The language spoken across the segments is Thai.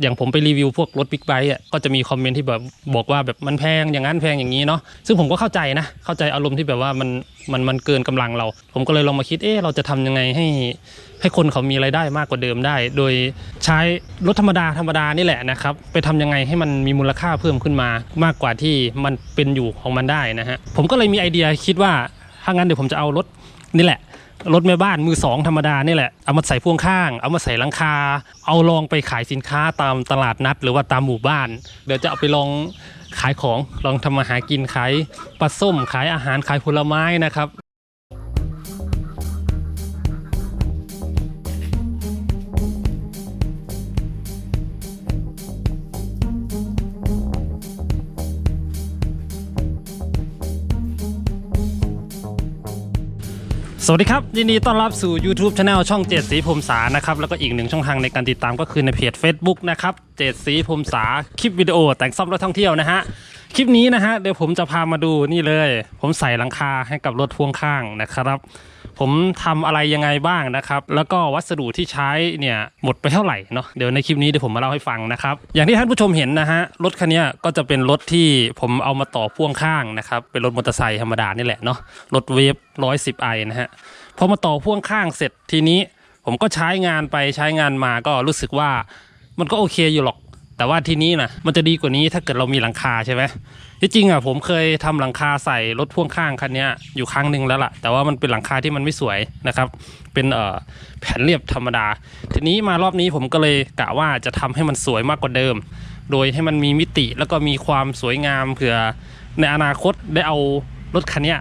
อย่างผมไปรีวิวพวกรถบิ๊กไบค์อะก็จะมีคอมเมนต์ที่แบบบอกว่าแบบมันแพงอย่างนั้นแพงอย่างนี้เนาะซึ่งผมก็เข้าใจนะ เข้าใจอารมณ์ที่แบบว่ามันมันมันเกินกำลังเรา ผมก็เลยลองมาคิดเอ๊ะเราจะทำยังไงให้ให้คนเขามีรายได้มากกว่าเดิมได้ โดยใช้รถธรรมดาธรรมดานี่แหละนะครับ ไปทำยังไงให้มันมีมูลค่าเพิ่มขึ้นมามากกว่าที่มันเป็นอยู่ของมันได้นะฮะผมก็เลยมีไอเดียคิดว่าถ้างั้นเดี๋ยวผมจะเอารถนี่แหละ รถแม่บ้านมือสองธรรมดานี่แหละ เอามาใส่พ่วงข้าง เอามาใส่หลังคา เอาลองไปขายสินค้าตามตลาดนัด หรือว่าตามหมู่บ้าน เดี๋ยวจะเอาไปลองขายของ ลองทำมาหากินขายปลาส้ม ขายอาหารขายผลไม้นะครับ สวัสดีครับยินดีต้อนรับสู่ YouTube Channel ช่องเจ็ดสีพรมสานะครับแล้วก็อีกหนึ่งช่องทางในการติดตามก็คือในเพจ Facebook นะครับเจ็ดสีพรมสาคลิปวิดีโอแต่งซ่อมรถท่องเที่ยวนะฮะคลิปนี้นะฮะเดี๋ยวผมจะพามาดูนี่เลย ผมใส่หลังคาให้กับรถพ่วงข้างนะครับ ผมทำอะไรยังไงบ้างนะครับ แล้วก็วัสดุที่ใช้เนี่ยหมดไปเท่าไหร่เนาะเดี๋ยวในคลิปนี้เดี๋ยวผมมาเล่าให้ฟังนะครับ อย่างที่ท่านผู้ชมเห็นนะฮะรถคันนี้ก็จะเป็นรถที่ผมเอามาต่อพ่วงข้างนะครับเป็นรถมอเตอร์ไซค์ธรรมดานี่แหละเนาะรถเวฟร้อยสิบไอนะฮะพอมาต่อพ่วงข้างเสร็จทีนี้ ผมก็ใช้งานไปใช้งานมาก็รู้สึกว่ามันก็โอเคอยู่หรอก แต่ว่าทีนี้นะมันจะดีกว่านี้ถ้าเกิดเรามีหลังคาใช่ไหมที่จริงอะผมเคยทำหลังคาใส่รถพ่วงข้างคันนี้อยู่ครั้งหนึ่งแล้วล่ะ แต่ว่ามันเป็นหลังคาที่มันไม่สวยนะครับ เป็นเอ่อแผ่นเรียบธรรมดา ทีนี้มารอบนี้ผมก็เลยกะว่าจะทำให้มันสวยมากกว่าเดิม โดยให้มันมีมิติแล้วก็มีความสวยงามเผื่อในอนาคตได้เอารถคันนี้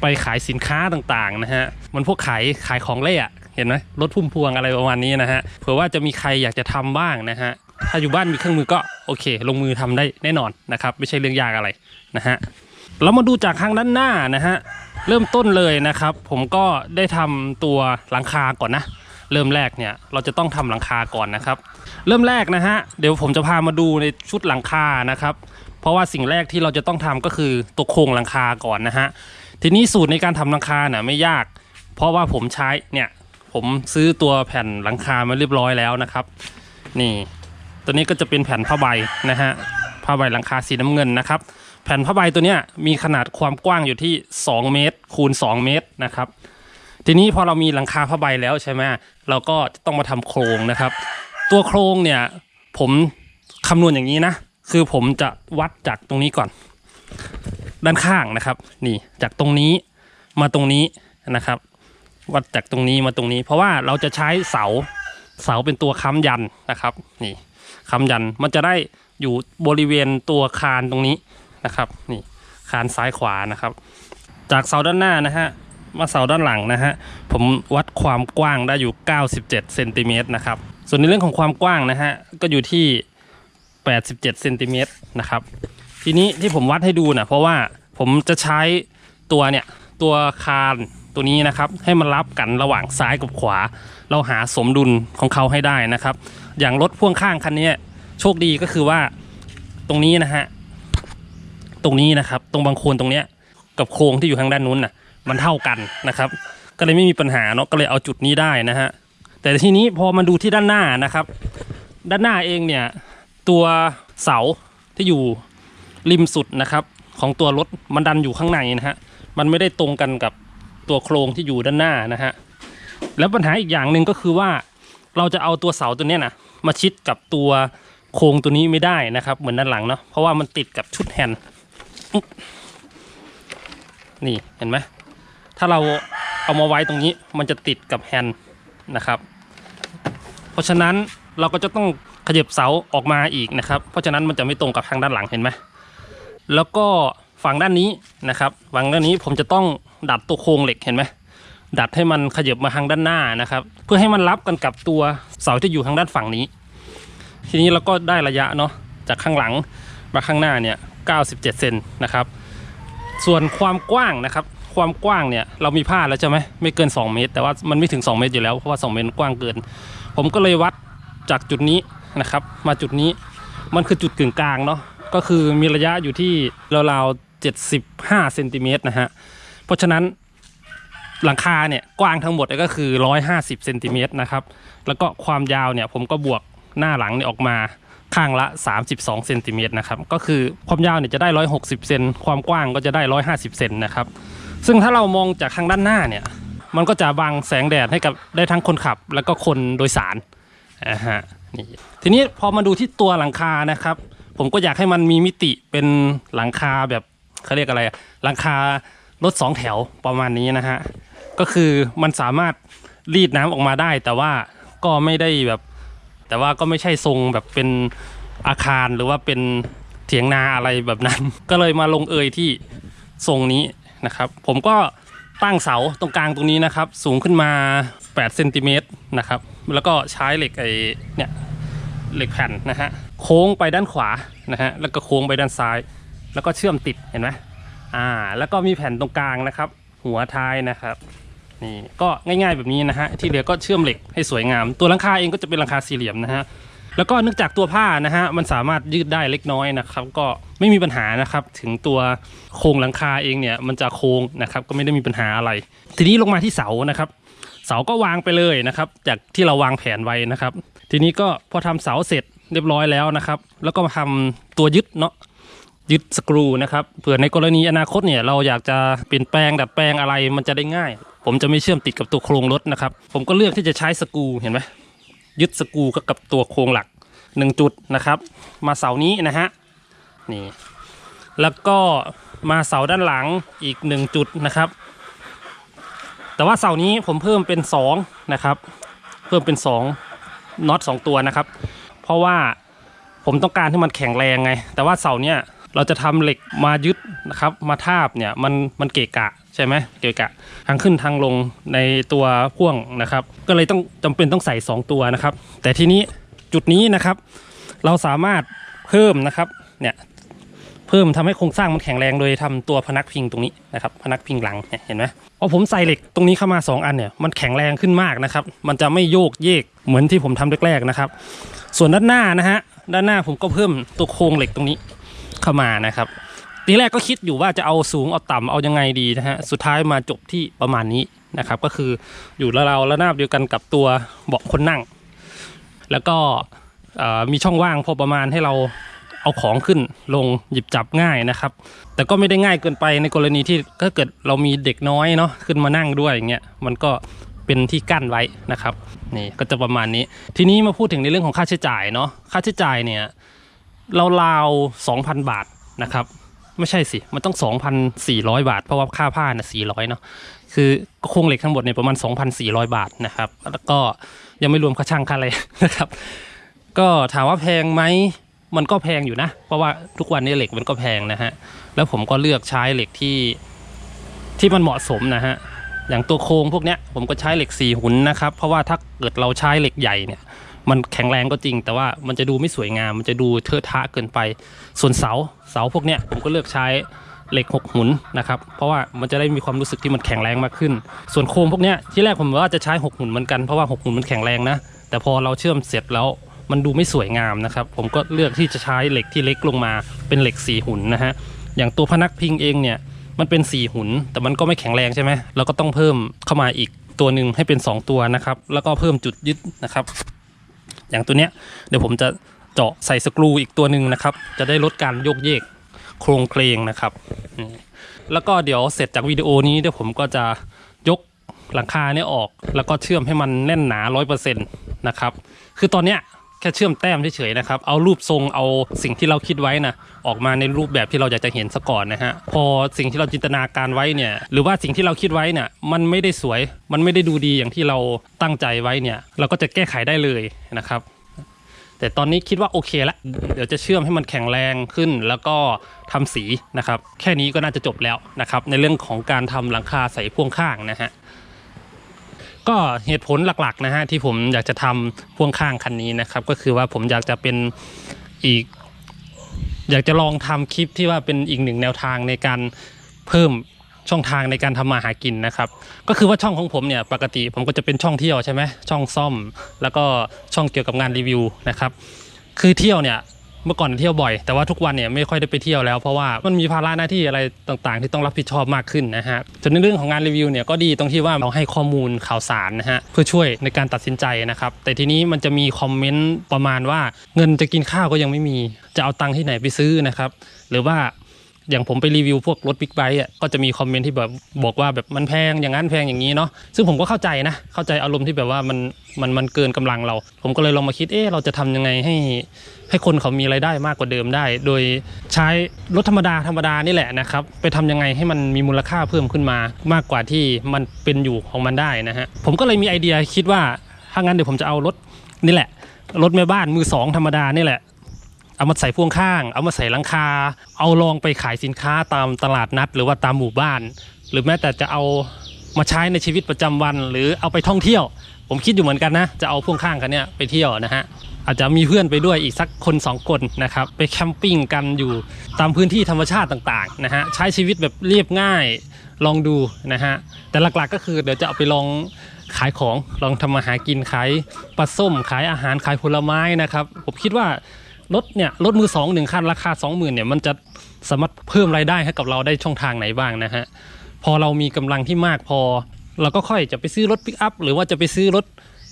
ไปขายสินค้าต่างๆนะฮะมันพวกขายขายของเล่อะเห็นไหมรถพุ่มพวงอะไรประมาณนี้นะฮะเผื่อว่าจะมีใครอยากจะทำบ้างนะฮะ ถ้าอยู่บ้านมีเครื่องมือก็โอเค ลงมือทำได้แน่นอนนะครับ ไม่ใช่เรื่องยากอะไรนะฮะเรามาดูจากข้างด้านหน้านะฮะเริ่มต้นเลยนะครับ ผมก็ได้ทำตัวหลังคาก่อนนะ เริ่มแรกเนี่ยเราจะต้องทำหลังคาก่อนนะครับ เริ่มแรกนะฮะเดี๋ยวผมจะพามาดูในชุดหลังคานะครับ เพราะว่าสิ่งแรกที่เราจะต้องทำก็คือตัวโครงหลังคาก่อนนะฮะทีนี้สูตรในการทำหลังคาเนี่ยไม่ยาก เพราะว่าผมใช้เนี่ยผมซื้อตัวแผ่นหลังคามาเรียบร้อยแล้วนะครับ นี่ ตัวนี้ก็จะเป็นแผ่นผ้าใบนะฮะผ้าใบหลังคาสีน้ำเงินนะครับ แผ่นผ้าใบตัวเนี้ยมีขนาดความกว้างอยู่ที่ 2 เมตร คูณ 2 เมตรนะครับ ทีนี้พอเรามีหลังคาผ้าใบแล้วใช่ไหมเราก็ต้องมาทำโครงนะครับ ตัวโครงเนี่ยผมคำนวณอย่างนี้นะ คือผมจะวัดจากตรงนี้ก่อน ด้านข้างนะครับ นี่จากตรงนี้มาตรงนี้นะครับ วัดจากตรงนี้มาตรงนี้ เพราะว่าเราจะใช้เสาเสาเป็นตัวค้ำยันนะครับ นี่ ค้ำยันมันจะได้อยู่บริเวณตัวคานตรงนี้นะครับนี่คานซ้ายขวานะครับ จากเสาด้านหน้านะฮะมาเสาด้านหลังนะฮะผมวัดความกว้างได้อยู่ 97เซนติเมตรนะครับส่วนในเรื่องของความกว้างนะฮะก็อยู่ที่ 87เซนติเมตรนะครับทีนี้ที่ผมวัดให้ดูนะเพราะว่าผมจะใช้ตัวเนี่ยตัวคานตัวนี้นะครับให้มันรับกันระหว่างซ้ายกับขวา เราหาสมดุลของเขาให้ได้นะครับ อย่างรถพ่วงข้างคันนี้โชคดีก็คือว่าตรงนี้นะฮะ ตรงนี้นะครับ ตรงบางโคนตรงเนี้ย กับโครงที่อยู่ทางด้านนู้นน่ะ มันเท่ากันนะครับ ก็เลยไม่มีปัญหาเนาะก็เลยเอาจุดนี้ได้นะฮะแต่ทีนี้พอมาดูที่ด้านหน้านะครับ ด้านหน้าเองเนี่ย ตัวเสาที่อยู่ริมสุดนะครับ ของตัวรถมันดันอยู่ข้างในนะฮะมันไม่ได้ตรงกันกับตัวโครงที่อยู่ด้านหน้านะฮะแล้วปัญหาอีกอย่างหนึ่งก็คือว่าเราจะเอาตัวเสาตัวเนี้ยนะ มาชิดกับตัวโครงตัวนี้ไม่ได้นะครับ เหมือนด้านหลังเนาะเพราะว่ามันติดกับชุดแฮนด์นี่เห็นไหมถ้าเราเอามาไว้ตรงนี้มันจะติดกับแฮนด์นะครับ เพราะฉะนั้นเราก็จะต้องขยับเสาออกมาอีกนะครับ เพราะฉะนั้นมันจะไม่ตรงกับทางด้านหลังเห็นไหมแล้วก็ฝั่งด้านนี้นะครับฝั่งด้านนี้ผมจะต้องดัดตัวโครงเหล็กเห็นไหม ดัดให้มันขยับมาทางด้านหน้านะครับ เพื่อให้มันรับกันกับตัวเสาที่อยู่ทางด้านฝั่งนี้ ทีนี้เราก็ได้ระยะเนาะจากข้างหลังมาข้างหน้าเนี่ย 97 เซนนะครับ ส่วนความกว้างนะครับ ความกว้างเนี่ยเรามีผ้าแล้วใช่ไหมไม่เกิน 2 เมตร แต่ว่ามันไม่ถึง 2 เมตรอยู่แล้วเพราะว่า 2 เมตรกว้างเกิน ผมก็เลยวัดจากจุดนี้นะครับ มาจุดนี้มันคือจุดกึ่งกลางเนาะก็คือมีระยะอยู่ที่ราวๆ75เซนติเมตรนะฮะเพราะฉะนั้น หลังคาเนี่ยกว้างทั้งหมดก็คือ 150เซนติเมตรนะครับ แล้วก็ความยาวเนี่ยผมก็บวกหน้าหลังเนี่ยออกมาข้างละ 32เซนติเมตรนะครับ ก็คือความยาวเนี่ยจะได้ 160เซน ความกว้างก็จะได้ 150เซนนะครับ ซึ่งถ้าเรามองจากทางด้านหน้าเนี่ย มันก็จะบังแสงแดดให้กับได้ทั้งคนขับ แล้วก็คนโดยสารนะฮะ นี่ ทีนี้พอมาดูที่ตัวหลังคานะครับ ผมก็อยากให้มันมีมิติเป็นหลังคาแบบเขาเรียกอะไร หลังคารถสองแถวประมาณนี้นะฮะ ก็คือมันสามารถรีดน้ำออกมาได้ แต่ว่าก็ไม่ได้แบบ แต่ว่าก็ไม่ใช่ทรงแบบเป็นอาคารหรือว่าเป็นเถียงนาอะไรแบบนั้น ก็เลยมาลงเอยที่ทรงนี้นะครับ ผมก็ตั้งเสาตรงกลางตรงนี้นะครับ สูงขึ้นมา8เซนติเมตรนะครับ แล้วก็ใช้เหล็กไอ้เนี่ยเหล็กแผ่นนะฮะโค้งไปด้านขวานะฮะแล้วก็โค้งไปด้านซ้าย แล้วก็เชื่อมติดเห็นไหมอ่า แล้วก็มีแผ่นตรงกลางนะครับ หัวท้ายนะครับ นี่ก็ง่ายๆแบบนี้นะฮะที่เหลือก็เชื่อมเหล็กให้สวยงาม ตัวหลังคาเองก็จะเป็นหลังคาสี่เหลี่ยมนะฮะแล้วก็เนื่องจากตัวผ้านะฮะมันสามารถยืดได้เล็กน้อยนะครับ ก็ไม่มีปัญหานะครับ ถึงตัวโครงหลังคาเองเนี่ยมันจะโค้งนะครับก็ไม่ได้มีปัญหาอะไร ทีนี้ลงมาที่เสานะครับเสาก็วางไปเลยนะครับ จากที่เราวางแผนไว้นะครับ ทีนี้ก็พอทำเสาเสร็จเรียบร้อยแล้วนะครับ แล้วก็มาทำตัวยึดเนาะยึดสกรูนะครับเผื่อในกรณีอนาคตเนี่ยเราอยากจะเปลี่ยนแปลงดัดแปลงอะไรมันจะได้ง่าย ผมจะไม่เชื่อมติดกับตัวโครงรถนะครับ ผมก็เลือกที่จะใช้สกูเห็นไหมยึดสกูกับตัวโครงหลักหนึ่งจุดนะครับ มาเสานี้นะฮะนี่แล้วก็มาเสาด้านหลังอีกหนึ่งจุดนะครับ แต่ว่าเสานี้ผมเพิ่มเป็นสองนะครับเพิ่มเป็นสองน็อตสองตัวนะครับ เพราะว่าผมต้องการให้มันแข็งแรงไง แต่ว่าเสาเนี่ยเราจะทำเหล็กมายึดนะครับ มาทาบเนี่ยมันมันเกะกะใช่ไหมเกะกะทางขึ้นทางลงในตัวพ่วงนะครับ ก็เลยต้องจำเป็นต้องใส่ 2 ตัวนะครับ แต่ทีนี้จุดนี้นะครับ เราสามารถเพิ่มนะครับเนี่ยเพิ่มทำให้โครงสร้างมันแข็งแรงโดยทำตัวพนักพิงตรงนี้นะครับ พนักพิงหลังเนี่ยเห็นไหมพอผมใส่เหล็กตรงนี้เข้ามา 2 อันเนี่ยมันแข็งแรงขึ้นมากนะครับ มันจะไม่โยกเยกเหมือนที่ผมทำแรกๆนะครับ ส่วนด้านหน้านะฮะด้านหน้าผมก็เพิ่มตัวโครงเหล็กตรงนี้เข้ามานะครับ ทีแรกก็คิดอยู่ว่าจะเอาสูงเอาต่ำเอายังไงดีนะฮะสุดท้ายมาจบที่ประมาณนี้นะครับก็คืออยู่ระเราระนาบเดียวกันกับตัวเบาะคนนั่ง แล้วก็มีช่องว่างพอประมาณให้เราเอาของขึ้นลงหยิบจับง่ายนะครับ แต่ก็ไม่ได้ง่ายเกินไปในกรณีที่ถ้าเกิดเรามีเด็กน้อยเนาะขึ้นมานั่งด้วยอย่างเงี้ยมันก็เป็นที่กั้นไว้นะครับนี่ก็จะประมาณนี้ ทีนี้มาพูดถึงในเรื่องของค่าใช้จ่ายเนาะค่าใช้จ่ายเนี่ยเราราวๆ2,000 บาทนะครับ ไม่ใช่สิ มันต้อง 2,400 บาท เพราะว่าค่าผ้าน่ะ400 เนาะ คือโครงเหล็กทั้งหมดเนี่ยประมาณ 2,400 บาทนะครับ แล้วก็ยังไม่รวมค่าช่างค่าอะไรนะครับ ก็ถามว่าแพงไหม มันก็แพงอยู่นะ เพราะว่าทุกวันนี้เหล็กมันก็แพงนะฮะ แล้วผมก็เลือกใช้เหล็กที่ที่มันเหมาะสมนะฮะ อย่างตัวโครงพวกเนี้ยผมก็ใช้เหล็กสี่หุ่นนะครับ เพราะว่าถ้าเกิดเราใช้เหล็กใหญ่เนี่ย มันแข็งแรงก็จริง แต่ว่ามันจะดูไม่สวยงาม มันจะดูเทอะทะเกินไป ส่วนเสาเสาพวกเนี้ยผมก็เลือกใช้เหล็กหกหุนนะครับเพราะว่ามันจะได้มีความรู้สึกที่มันแข็งแรงมากขึ้น ส่วนโครงพวกเนี้ยที่แรกผมว่าจะใช้หกหุนเหมือนกันเพราะว่าหกหุนมันแข็งแรงนะแต่พอเราเชื่อมเสร็จแล้วมันดูไม่สวยงามนะครับ ผมก็เลือกที่จะใช้เหล็กที่เล็กลงมาเป็นเหล็กสี่หุ่นนะฮะอย่างตัวพนักพิงเองเนี่ยมันเป็นสี่หุนแต่มันก็ไม่แข็งแรงใช่ไหมเราก็ต้องเพิ่มเข้ามาอีกตัวหนึ่งให้เป็น 2 ตัวนะครับ แล้วก็เพิ่มจุดยึดนะครับ อย่างตัวเนี้ยเดี๋ยวผมจะเจาะใส่สกรูอีกตัวหนึ่งนะครับ จะได้ลดการโยกเยกโครงเคลงนะครับ แล้วก็เดี๋ยวเสร็จจากวิดีโอนี้เดี๋ยวผมก็จะยกหลังคาเนี่ยออก แล้วก็เชื่อมให้มันแน่นหนาร้อยเปอร์เซ็นต์นะครับ คือตอนเนี้ย แค่เชื่อมแต้มเฉยๆนะครับ เอารูปทรงเอาสิ่งที่เราคิดไว้นะออกมาในรูปแบบที่เราอยากจะเห็นซะก่อนนะฮะพอสิ่งที่เราจินตนาการไว้เนี่ยหรือว่าสิ่งที่เราคิดไว้เนี่ยมันไม่ได้สวย มันไม่ได้ดูดีอย่างที่เราตั้งใจไว้เนี่ยเราก็จะแก้ไขได้เลยนะครับ แต่ตอนนี้คิดว่าโอเคละเดี๋ยวจะเชื่อมให้มันแข็งแรงขึ้น แล้วก็ทำสีนะครับ แค่นี้ก็น่าจะจบแล้วนะครับในเรื่องของการทำหลังคาใส่พ่วงข้างนะฮะ ก็เหตุผลหลักๆนะฮะที่ผมอยากจะทำพ่วงข้างคันนี้นะครับ ก็คือว่าผมอยากจะเป็นอีก อยากจะลองทำคลิปที่ว่าเป็นอีกหนึ่งแนวทางในการเพิ่มช่องทางในการทำมาหากินนะครับ ก็คือว่าช่องของผมเนี่ยปกติผมก็จะเป็นช่องเที่ยวใช่ไหมช่องซ่อม แล้วก็ช่องเกี่ยวกับงานรีวิวนะครับ คือเที่ยวเนี่ย เมื่อก่อนเที่ยวบ่อย แต่ว่าทุกวันเนี่ยไม่ค่อยได้ไปเที่ยวแล้วเพราะว่ามันมีภาระหน้าที่อะไรต่างๆ ที่ต้องรับผิดชอบมากขึ้นนะฮะส่วนในเรื่องของงานรีวิวเนี่ยก็ดีตรงที่ว่าเราให้ข้อมูลข่าวสารนะฮะเพื่อช่วยในการตัดสินใจนะครับแต่ทีนี้มันจะมีคอมเมนต์ประมาณว่าเงินจะกินข้าวก็ยังไม่มี จะเอาตังค์ที่ไหนไปซื้อนะครับหรือว่า อย่างผมไปรีวิวพวกรถบิ๊กไบค์อะก็จะมีคอมเมนต์ที่แบบบอกว่าแบบมันแพงอย่างนั้นแพงอย่างนี้เนาะซึ่งผมก็เข้าใจนะ เข้าใจอารมณ์ที่แบบว่ามันมันมันเกินกำลังเรา ผมก็เลยลองมาคิดเอ๊ะเราจะทำยังไงให้ ให้คนเขามีรายได้มากกว่าเดิมได้ โดยใช้รถธรรมดาธรรมดานี่แหละนะครับไปทำยังไงให้มันมีมูลค่าเพิ่มขึ้นมามากกว่าที่มันเป็นอยู่ของมันได้นะฮะผมก็เลยมีไอเดียคิดว่าถ้างั้นเดี๋ยวผมจะเอารถนี่แหละรถแม่บ้านมือสองธรรมดานี่แหละ เอามาใส่พ่วงข้าง เอามาใส่หลังคา เอาลองไปขายสินค้าตามตลาดนัด หรือว่าตามหมู่บ้าน หรือแม้แต่จะเอามาใช้ในชีวิตประจำวัน หรือเอาไปท่องเที่ยว ผมคิดอยู่เหมือนกันนะ จะเอาพ่วงข้างคันเนี้ยไปเที่ยวนะฮะอาจจะมีเพื่อนไปด้วยอีกสักคนสองคนนะครับไปแคมปิ้งกันอยู่ตามพื้นที่ธรรมชาติต่างๆนะฮะใช้ชีวิตแบบเรียบง่ายลองดูนะฮะแต่หลักๆก็คือเดี๋ยวจะเอาไปลองขายของลองทำมาหากินขายปลาส้มขายอาหารขายผลไม้นะครับ ผมคิดว่า รถเนี่ยรถมือสองหนึ่งคันราคา 20,000เนี่ยมันจะสามารถเพิ่มรายได้ให้กับเราได้ช่องทางไหนบ้างนะฮะพอเรามีกำลังที่มากพอ เราก็ค่อยจะไปซื้อรถปิกอัพหรือว่าจะไปซื้อรถ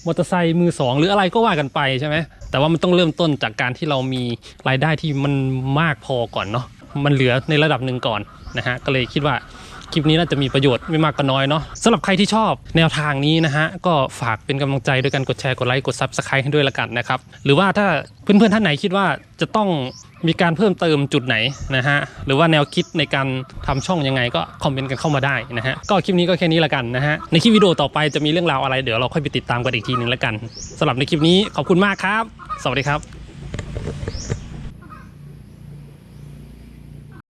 มอเตอร์ไซค์มือสองหรืออะไรก็ว่ากันไปใช่ไหมแต่ว่ามันต้องเริ่มต้นจากการที่เรามีรายได้ที่มันมากพอก่อนเนาะมันเหลือในระดับหนึ่งก่อนนะฮะก็เลยคิดว่า คลิปนี้น่าจะมีประโยชน์ไม่มากก็น้อยเนาะสำหรับใครที่ชอบแนวทางนี้นะฮะก็ฝากเป็นกำลังใจด้วยกันกดแชร์กดไลค์กด Subscribe ให้ด้วยละกันนะครับหรือว่าถ้าเพื่อนๆท่านไหนคิดว่าจะต้องมีการเพิ่มเติมจุดไหนนะฮะหรือว่าแนวคิดในการทำช่องยังไงก็คอมเมนต์กันเข้ามาได้นะฮะก็คลิปนี้ก็แค่นี้ละกันนะฮะในคลิปวิดีโอต่อไปจะมีเรื่องราวอะไรเดี๋ยวเราค่อยไปติดตามกันอีกทีหนึงละกันสำหรับในคลิปนี้ขอบคุณมากครับ สวัสดีครับ